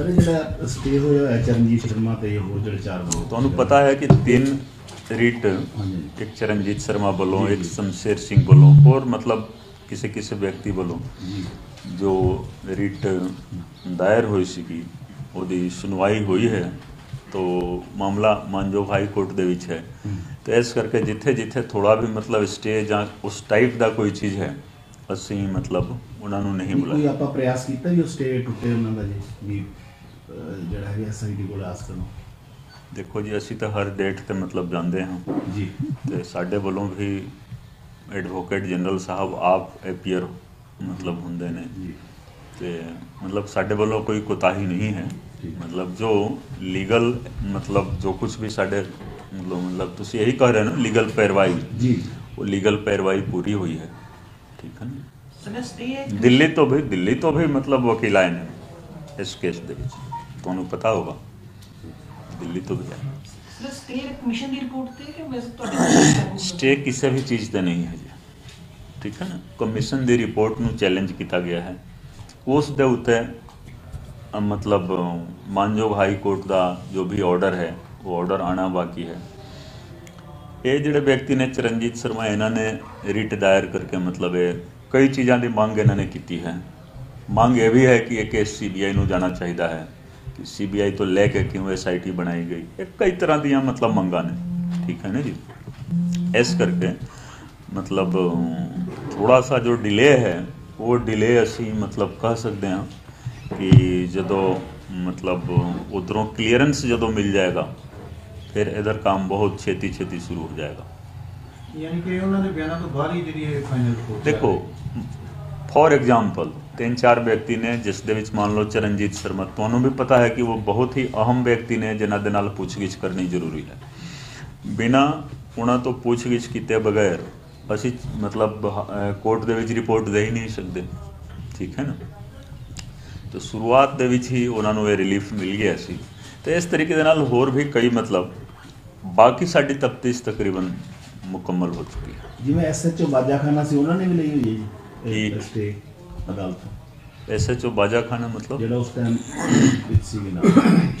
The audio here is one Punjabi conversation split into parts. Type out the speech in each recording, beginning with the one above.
ਸਰ ਇਹ ਜਿਹੜਾ ਸਟੇ ਹੋਇਆ ਹੈ ਚਰਨਜੀਤ ਸ਼ਰਮਾ ਤੇ ਉਹ ਜਿਹੜੇ ਚਾਰ ਲੋਕ ਤੁਹਾਨੂੰ ਪਤਾ ਹੈ ਕਿ ਤਿੰਨ ਰਿਟ ਇੱਕ ਚਰਨਜੀਤ ਸ਼ਰਮਾ ਵੱਲੋਂ ਇੱਕ ਸ਼ਮਸ਼ੇਰ ਸਿੰਘ ਵੱਲੋਂ ਹੋਰ ਮਤਲਬ ਕਿਸੇ ਕਿਸੇ ਵਿਅਕਤੀ ਵੱਲੋਂ ਜੀ। ਰਿਟ ਦਾਇਰ ਹੋਈ ਸੀਗੀ ਉਹਦੀ ਸੁਣਵਾਈ ਹੋਈ ਹੈ ਤੋ ਮਾਮਲਾ ਮਾਨਯੋਗ ਹਾਈ ਕੋਰਟ ਦੇ ਵਿੱਚ ਹੈ। ਤੇ ਇਸ ਕਰਕੇ ਜਿੱਥੇ ਜਿੱਥੇ ਥੋੜਾ ਵੀ ਮਤਲਬ ਸਟੇ ਜਾਂ ਉਸ ਟਾਈਪ ਦਾ ਕੋਈ ਚੀਜ਼ ਹੈ ਅਸੀਂ ਮਤਲਬ ਉਹਨਾਂ ਨੂੰ ਨਹੀਂ ਕੋਈ ਬੁਲਾਇਆ। ਆਪਾਂ ਪ੍ਰਯਾਸ ਕੀਤਾ ਵੀ ਉਹ ਸਟੇ ਟੁੱਟੇ ਉਹਨਾਂ ਦਾ ਜੀ? ਵੀ ਜਿਹੜਾ ਹੈ ਐਸਆਈਡੀ ਕੋਲ ਆਸ ਕਰੋ ਦੇਖੋ ਜੀ ਅਸੀਂ ਤਾਂ ਹਰ ਡੇਟ ਤੇ ਮਤਲਬ ਜਾਂਦੇ ਹਾਂ। ਜੀ। ਤੇ ਸਾਡੇ ਵੱਲੋਂ ਵੀ ਐਡਵੋਕੇਟ ਜਨਰਲ ਸਾਹਿਬ ਆਪ ਅਪੀਅਰ ਮਤਲਬ ਹੁੰਦੇ ਨੇ। ਜੀ। ਤੇ ਮਤਲਬ ਸਾਡੇ ਵੱਲੋਂ ਕੋਈ ਕੋਤਾਹੀ ਨਹੀਂ ਹੈ। ਮਤਲਬ ਜੋ ਲੀਗਲ ਮਤਲਬ ਜੋ ਕੁਝ ਵੀ ਸਾਡੇ ਮਤਲਬ ਮਤਲਬ ਤੁਸੀਂ ਇਹੀ ਕਹਿ ਰਹੇ ਹੋ ਨਾ ਲੀਗਲ ਪੈਰਵਾਈ। ਜੀ। ਉਹ ਲੀਗਲ ਪੈਰਵਾਈ ਪੂਰੀ ਹੋਈ ਹੈ। ਠੀਕ ਹੈ ਨਾ? ਸਰ ਸਟੇ ਦਿੱਲੀ ਤੋਂ ਵੀ ਦਿੱਲੀ ਤੋਂ ਵੀ ਮਤਲਬ ਵਕੀਲ ਆਏ ਨੇ। ਇਸ ਕੇਸ ਦੇ ਵਿੱਚ। ਤੁਹਾਨੂੰ ਪਤਾ ਹੋਗਾ ਦਿੱਲੀ ਤੋਂ ਸਰ ਸਟੇ ਕਮਿਸ਼ਨ ਦੀ ਰਿਪੋਰਟ ਤੇ ਕਿ ਮੈਂ ਤੁਹਾਡੇ ਸਟੇ ਕਿਸੇ ਵੀ ਚੀਜ਼ ਦਾ ਨਹੀਂ ਹੈ ਠੀਕ ਹੈ ਨਾ? ਕਮਿਸ਼ਨ ਦੀ ਰਿਪੋਰਟ ਨੂੰ ਚੈਲੰਜ ਕੀਤਾ ਗਿਆ ਹੈ। ਉਸ ਦੇ ਉੱਤੇ ਮਤਲਬ ਮਾਨਯੋਗ ਹਾਈ ਕੋਰਟ ਦਾ ਜੋ ਵੀ ਆਰਡਰ ਹੈ ਉਹ ਆਰਡਰ ਆਣਾ ਬਾਕੀ ਹੈ। ਇਹ ਜਿਹੜੇ ਵਿਅਕਤੀ ਨੇ ਚਰਨਜੀਤ ਸ਼ਰਮਾ ਇਹਨਾਂ ਨੇ ਰਿਟ ਦਾਇਰ ਕਰਕੇ ਮਤਲਬ ਇਹ ਕਈ ਚੀਜ਼ਾਂ ਦੀ ਮੰਗ ਇਹਨਾਂ ਨੇ ਕੀਤੀ ਹੈ। ਮੰਗ ਇਹ ਵੀ ਹੈ ਕਿ ਇਹ ਕੇਸ ਸੀਬੀਆਈ ਨੂੰ ਜਾਣਾ ਚਾਹੀਦਾ ਹੈ ਕਿ ਸੀਬੀਆਈ ਤੋਂ ਲੈ ਕੇ ਕਿਉਂ ਐਸਆਈਟੀ ਬਣਾਈ ਗਈ? ਇਹ ਕਈ ਤਰ੍ਹਾਂ ਦੀਆਂ ਮਤਲਬ ਮੰਗਾਂ ਨੇ। ਠੀਕ ਹੈ ਨਾ ਜੀ? ਇਸ ਕਰਕੇ ਮਤਲਬ ਥੋੜਾ ਸਾ ਜੋ ਡਿਲੇ ਹੈ ਉਹ ਡਿਲੇ ਅਸੀਂ ਮਤਲਬ ਕਹਿ ਸਕਦੇ ਹਾਂ ਕਿ ਜਦੋਂ ਮਤਲਬ ਉਧਰੋਂ ਕਲੀਅਰੈਂਸ ਜਦੋਂ ਮਿਲ ਜਾਏਗਾ ਫਿਰ ਇਧਰ ਕੰਮ ਬਹੁਤ ਛੇਤੀ ਛੇਤੀ ਸ਼ੁਰੂ ਹੋ ਜਾਏਗਾ। ਯਾਨੀ ਕਿ ਉਹਨਾਂ ਦੇ ਬਿਆਨਾਂ ਤੋਂ ਬਾਅਦ ਹੀ ਜਿਹੜੀ ਇਹ ਫਾਈਨਲ ਰਿਪੋਰਟ ਦੇਖੋ ਫੋਰ ਐਗਜ਼ਾਮਪਲ, ਤਿੰਨ ਚਾਰ ਵਿਅਕਤੀ ਨੇ ਜਿਸ ਦੇ ਵਿੱਚ ਮੰਨ ਲਓ ਚਰਨਜੀਤ ਸ਼ਰਮਾ, ਤੁਹਾਨੂੰ ਵੀ ਪਤਾ ਹੈ ਕਿ ਉਹ ਬਹੁਤ ਹੀ ਅਹਮ ਵਿਅਕਤੀ ਨੇ ਜਿਨ੍ਹਾਂ ਦੇ ਨਾਲ ਪੁੱਛਗਿੱਛ ਕਰਨੀ ਜ਼ਰੂਰੀ ਹੈ। ਬਿਨਾ ਉਹਨਾਂ ਤੋਂ ਪੁੱਛਗਿੱਛ ਕੀਤੇ ਬਗੈਰ ਅਸੀਂ ਮਤਲਬ ਕੋਰਟ ਦੇ ਵਿੱਚ ਰਿਪੋਰਟ ਦੇ ਹੀ ਨਹੀਂ ਸਕਦੇ। ਠੀਕ ਹੈ ਨਾ? ਤੇ ਸ਼ੁਰੂਆਤ ਦੇ ਵਿੱਚ ਹੀ ਉਹਨਾਂ ਨੂੰ ਇਹ ਰਿਲੀਫ ਮਿਲ ਗਿਆ ਸੀ। ਤੇ ਇਸ ਤਰੀਕੇ ਦੇ ਨਾਲ ਹੋਰ ਵੀ ਕਈ ਮਤਲਬ, ਬਾਕੀ ਸਾਡੀ ਤਫਤੀਸ਼ ਤਕਰੀਬਨ ਮੁਕੰਮਲ ਹੋ ਚੁੱਕੀ ਹੈ। ਜਿਵੇਂ ਐਸਐਚਓ ਬਾਜਾਖਾਨਾ ਸੀ, ਉਹਨਾਂ ਨੇ ਵੀ ਲਈ ਹੋਈ ਹੈ ਜੀ। ਜੀ। ਸਟੇ ਅਦਾਲਤ। ਐਸਐਚਓ ਬਾਜਾ ਖਾਨਾ ਮਤਲਬ? ਜਿਹੜਾ ਉਸ ਟਾਈਮ ਵਿੱਚ ਸੀ ਨਾਮ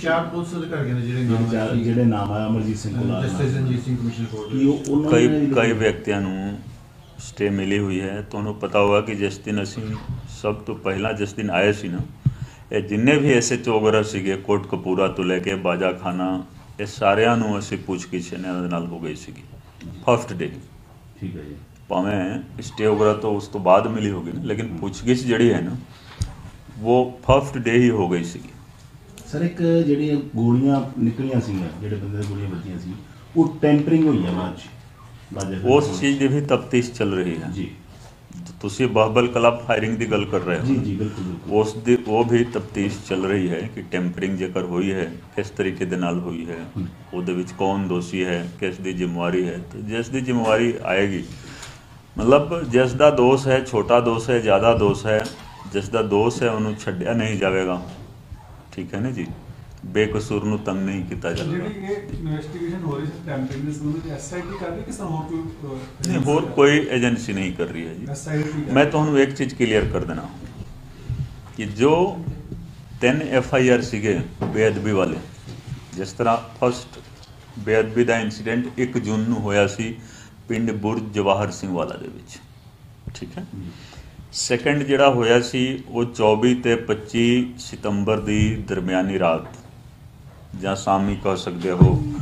ਚਾਰ ਪੁਲਿਸ ਅਧਿਕਾਰੀਆਂ ਨੇ ਜਿਹੜੇ ਨਾਮ ਜਿਹੜੇ ਚਾਰ- ਜਿਹੜੇ ਨਾਮ ਆਇਆ ਅਮਰਜੀਤ ਸਿੰਘ ਕੋਲ justice Ranjit Singh commission court ਕਿ ਉਹ ਉਹਨਾਂ ਕਈ ਨੇ ਕਈ ਵਿਅਕਤੀਆਂ ਨੂੰ ਸਟੇ ਮਿਲੀ ਹੋਈ ਹੈ। ਤੁਹਾਨੂੰ ਪਤਾ ਹੋਗਾ ਕਿ ਜਿਸ ਦਿਨ ਅਸੀਂ ਸਭ ਤੋਂ ਪਹਿਲਾਂ ਜਿਸ ਦਿਨ ਆਏ ਸੀ ਨਾ ਇਹ ਜਿੰਨੇ ਵੀ ਐਸਐਚਓ ਵਗੈਰਾ ਸੀਗੇ ਕੋਟ ਕਪੂਰਾ ਤੋਂ ਲੈ ਕੇ ਬਾਜਾ ਖਾਨਾ ਇਹ ਸਾਰਿਆਂ ਨੂੰ ਅਸੀਂ ਪੁੱਛਗਿੱਛ ਇਹਨਾਂ ਦੇ ਨਾਲ ਹੋ ਗਈ ਸੀਗੀ। ਫਸਟ ਡੇ ਠੀਕ ਹੈ ਜੀ। ਭਾਵੇਂ ਸਟੇ ਵਗੈਰਾ ਤਾਂ ਉਸ ਤੋਂ ਬਾਅਦ ਮਿਲੀ ਹੋਗੀ ਨਾ ਲੇਕਿਨ ਪੁੱਛਗਿੱਛ ਜਿਹੜੀ ਹੈ ਨਾ ਉਹ ਫਸਟ ਡੇ ਹੀ ਹੋ ਗਈ ਸੀਗੀ। ਸਰ ਇੱਕ ਜਿਹੜੀਆਂ ਗੋਲੀਆਂ ਨਿਕਲੀਆਂ ਸੀਗੀਆਂ ਜਿਹੜੇ ਬੰਦੇ ਦੇ ਗੋਲੀਆਂ ਵੱਜੀਆਂ ਸੀ ਉਹ ਟੈਂਪਰਿੰਗ ਹੋਈ ਹੈ ਬਾਜਾਖਾਨਾ ਉਸ ਚੀਜ਼ ਦੀ ਵੀ ਤਫਤੀਸ਼ ਚੱਲ ਰਹੀ ਹੈ। ਜੀ। ਤੁਸੀਂ ਬਾਹਬਲ ਕਲੱਬ ਫਾਇਰਿੰਗ ਦੀ ਗੱਲ ਕਰ ਰਹੇ ਹੋ ਜੀ ਜੀ ਬਿਲਕੁਲ ਬਿਲਕੁਲ। ਉਸ ਦੀ ਉਹ ਵੀ ਤਫਤੀਸ਼ ਚੱਲ ਰਹੀ ਹੈ ਕਿ ਟੈਂਪਰਿੰਗ ਜੇਕਰ ਹੋਈ ਹੈ ਕਿਸ ਤਰੀਕੇ ਦੇ ਨਾਲ ਹੋਈ ਹੈ। ਉਹਦੇ ਵਿੱਚ ਕੌਣ ਦੋਸ਼ੀ ਹੈ ਕਿਸ ਦੀ ਜ਼ਿੰਮੇਵਾਰੀ ਹੈ ਤੇ ਜਿਸ ਦੀ ਜ਼ਿੰਮੇਵਾਰੀ ਆਏਗੀ ਮਤਲਬ ਜਿਸ ਦਾ ਦੋਸ਼ ਹੈ ਛੋਟਾ ਦੋਸ਼ ਹੈ ਜ਼ਿਆਦਾ ਦੋਸ਼ ਹੈ ਜਿਸ ਦਾ ਦੋਸ਼ ਹੈ ਉਹਨੂੰ ਛੱਡਿਆ ਨਹੀਂ ਜਾਵੇਗਾ। ਠੀਕ ਹੈ ਨਾ ਜੀ? ਬੇਕਸੂਰ ਨੂੰ ਤੰਗ ਨਹੀਂ ਕੀਤਾ ਜਾਵੇਗਾ। ਜਿਹੜੀ ਇਹ ਇਨਵੈਸਟੀਗੇਸ਼ਨ ਹੋ ਰਹੀ ਸੀ ਟੈਂਪਰਿੰਗ ਦੇ ਸੰਬੰਧ ਵਿੱਚ ਐਸਆਈਟੀ ਕਰ ਰਹੀ ਕਿ ਹੋਰ ਕੋਈ ਨਹੀਂ ਹੋਰ ਕੋਈ ਏਜੰਸੀ ਨਹੀਂ ਕਰ ਰਹੀ ਹੈ ਜੀ। ਮੈਂ ਤੁਹਾਨੂੰ ਇੱਕ ਚੀਜ਼ ਕਲੀਅਰ ਕਰ ਦੇਣਾ। ਕਿ ਜੋ ਤਿੰਨ ਐਫ ਆਈ ਆਰ ਸੀਗੇ ਬੇਅਦਬੀ ਵਾਲੇ ਜਿਸ ਤਰ੍ਹਾਂ ਫਸਟ ਬੇਅਦਬੀ ਦਾ ਇਨਸੀਡੈਂਟ 1 ਜੂਨ ਨੂੰ ਹੋਇਆ ਸੀ ਪਿੰਡ ਬੁਰਜ ਜਵਾਹਰ ਸਿੰਘ ਵਾਲਾ ਦੇ ਵਿੱਚ। ਠੀਕ ਹੈ? ਸੈਕੰਡ ਜਿਹੜਾ ਹੋਇਆ ਸੀ ਉਹ 24 ਤੇ 25 ਸਤੰਬਰ ਦੀ ਦਰਮਿਆਨੀ ਰਾਤ ਜਾਂ ਸ਼ਾਮੀ ਕਹਿ ਸਕਦੇ ਹੋ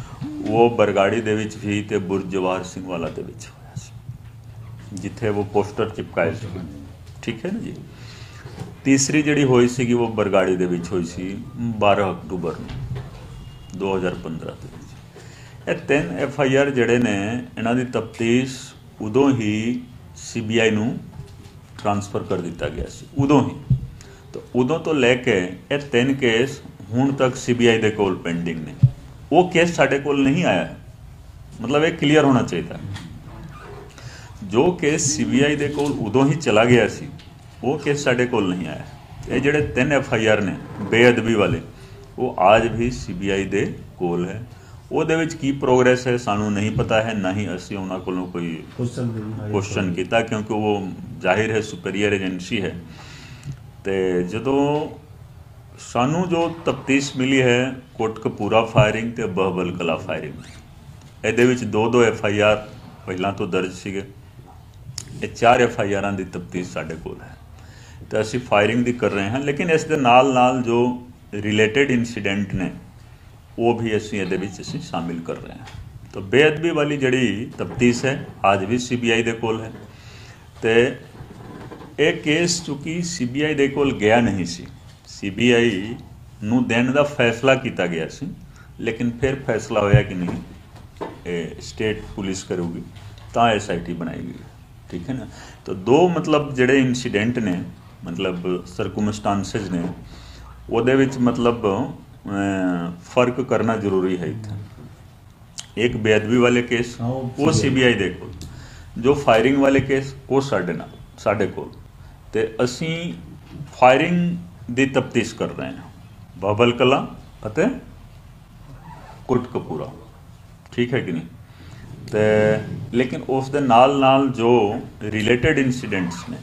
ਉਹ ਬਰਗਾੜੀ ਦੇ ਵਿੱਚ ਵੀ ਤੇ ਬੁਰਜ ਜਵਾਹਰ ਸਿੰਘ ਵਾਲਾ ਦੇ ਵਿੱਚ ਹੋਇਆ ਸੀ। ਜਿੱਥੇ ਉਹ ਪੋਸਟਰ ਚਿਪਕਾਏ ਸੀ। ਠੀਕ ਹੈ ਨਾ ਜੀ? ਤੀਸਰੀ ਜਿਹੜੀ ਹੋਈ ਸੀਗੀ ਉਹ ਬਰਗਾੜੀ ਦੇ ਵਿੱਚ ਹੋਈ ਸੀ 12 ਅਕਤੂਬਰ ਨੂੰ 2015 ਦੇ ਇਹ ਤਿੰਨ ਐਫ ਆਈ ਆਰ ਜਿਹੜੇ ਨੇ, ਇਹਨਾਂ ਦੀ ਤਫਤੀਸ਼ ਉਦੋਂ ਹੀ ਸੀਬੀਆਈ ਨੂੰ ਟ੍ਰਾਂਸਫਰ ਕਰ ਦਿੱਤਾ ਗਿਆ ਸੀ, ਉਦੋਂ ਹੀ। ਤਾਂ ਉਦੋਂ ਤੋਂ ਲੈ ਕੇ ਇਹ ਤਿੰਨ ਕੇਸ ਹੁਣ ਤੱਕ ਸੀਬੀਆਈ ਦੇ ਕੋਲ ਪੈਂਡਿੰਗ ਨੇ। ਉਹ ਕੇਸ ਸਾਡੇ ਕੋਲ ਨਹੀਂ ਆਇਆ ਮਤਲਬ ਇਹ ਕਲੀਅਰ ਹੋਣਾ ਚਾਹੀਦਾ ਜੋ ਕੇਸ ਸੀਬੀਆਈ ਦੇ ਕੋਲ ਉਦੋਂ ਹੀ ਚਲਾ ਗਿਆ ਸੀ, ਉਹ ਕੇਸ ਸਾਡੇ ਕੋਲ ਨਹੀਂ ਆਇਆ ਇਹ ਜਿਹੜੇ ਤਿੰਨ ਐਫ ਆਈ ਆਰ ਨੇ, ਬੇਅਦਬੀ ਵਾਲੇ, ਉਹ ਆਜ ਵੀ ਸੀਬੀਆਈ ਦੇ ਕੋਲ ਹੈ। ਉਹਦੇ ਵਿੱਚ ਕੀ ਪ੍ਰੋਗਰੈਸ ਹੈ ਸਾਨੂੰ ਨਹੀਂ ਪਤਾ ਹੈ ਨਾ ਹੀ ਅਸੀਂ ਉਹਨਾਂ ਕੋਲੋਂ ਕੋਈ ਕੁਐਸਚਨ ਕੀਤਾ ਕਿਉਂਕਿ ਉਹ ਜ਼ਾਹਿਰ ਹੈ ਸੁਪੀਰੀਅਰ ਏਜੰਸੀ ਹੈ। ਤੇ ਜਦੋਂ ਸਾਨੂੰ ਜੋ ਤਫਤੀਸ਼ ਮਿਲੀ ਹੈ ਕੋਟਕਪੂਰਾ ਫਾਇਰਿੰਗ ਤੇ ਬਹਬਲ ਕਲਾ ਫਾਇਰਿੰਗ ਇਹਦੇ ਵਿੱਚ ਦੋ ਦੋ ਐਫ ਆਈ ਆਰ ਪਹਿਲਾਂ ਤੋਂ ਦਰਜ ਸੀਗੇ। ਇਹ ਚਾਰ ਐਫ ਆਈ ਆਰਾਂ ਦੀ ਤਫਤੀਸ਼ ਸਾਡੇ ਕੋਲ ਹੈ। ਤਾਂ ਅਸੀਂ ਫਾਇਰਿੰਗ ਦੀ ਕਰ ਰਹੇ ਹਾਂ ਲੇਕਿਨ ਇਸ ਦੇ ਨਾਲ ਨਾਲ ਜੋ ਰਿਲੇਟਡ ਇਨਸੀਡੈਂਟ ਨੇ ਉਹ ਵੀ ਅਸੀਂ ਇਹਦੇ ਵਿੱਚ ਅਸੀਂ ਸ਼ਾਮਿਲ ਕਰ ਰਹੇ ਹਾਂ। ਤਾਂ ਬੇਅਦਬੀ ਵਾਲੀ ਜਿਹੜੀ ਤਫਤੀਸ਼ ਹੈ, ਅੱਜ ਵੀ ਸੀਬੀਆਈ ਦੇ ਕੋਲ ਹੈ। ਤੇ ਇਹ ਕੇਸ ਚੁੱਕੀ ਸੀਬੀਆਈ ਦੇ ਕੋਲ ਗਿਆ ਨਹੀਂ ਸੀ। ਸੀਬੀਆਈ ਨੂੰ ਦੇਣ ਦਾ ਫੈਸਲਾ ਕੀਤਾ ਗਿਆ ਸੀ, ਲੇਕਿਨ ਫਿਰ ਫੈਸਲਾ ਹੋਇਆ ਕਿ ਨਹੀਂ, ਇਹ ਸਟੇਟ ਪੁਲਿਸ ਕਰੂਗੀ, ਤਾਂ ਐਸਆਈਟੀ ਬਣਾਈ ਗਈ ਠੀਕ ਹੈ ਨਾ? ਤਾਂ ਦੋ ਮਤਲਬ ਜਿਹੜੇ ਇਨਸੀਡੈਂਟ ਨੇ, ਮਤਲਬ ਸਰਕਮਸਟੈਂਸਸ ਨੇ, ਉਹਦੇ ਵਿੱਚ ਮਤਲਬ ਅਹ, ਫ਼ਰਕ ਕਰਨਾ ਜ਼ਰੂਰੀ ਹੈ ਇੱਥੇ ਇੱਕ ਬੇਅਦਬੀ ਵਾਲੇ ਕੇਸ ਹਾਂ, ਉਹ ਉਹ CBI ਸੀਬੀਆਈ ਦੇ ਕੋਲ ਜੋ ਫਾਇਰਿੰਗ ਵਾਲੇ ਕੇਸ ਉਹ ਸਾਡੇ ਨਾਲ ਸਾਡੇ ਕੋਲ ਤੇ ਅਸੀਂ ਫਾਇਰਿੰਗ ਦੀ ਤਫਤੀਸ਼ ਕਰ ਰਹੇ ਹਾਂ ਬਾਬਲ ਕਲਾ ਅਤੇ ਕੋਟਕਪੂਰਾ ਠੀਕ ਹੈ ਕਿ ਨਹੀਂ ਤੇ ਲੇਕਿਨ ਉਸ ਦੇ ਨਾਲ ਨਾਲ ਜੋ ਰਿਲੇਟਡ ਇਨਸੀਡੈਂਟਸ ਨੇ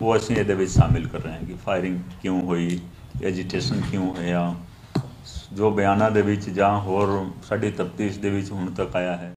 ਉਹ ਅਸੀਂ ਇਹਦੇ ਵਿੱਚ ਸ਼ਾਮਿਲ ਕਰ ਰਹੇ ਹਾਂ ਕਿ ਫਾਇਰਿੰਗ ਕਿਉਂ ਹੋਈ ਐਜੀਟੇਸ਼ਨ ਕਿਉਂ ਹੋਇਆ ਜੋ ਬਿਆਨਾਂ ਦੇ ਵਿੱਚ ਜਾਂ ਹੋਰ ਸਾਡੀ ਤਫਤੀਸ਼ ਦੇ ਵਿੱਚ ਹੁਣ ਤੱਕ ਆਇਆ ਹੈ।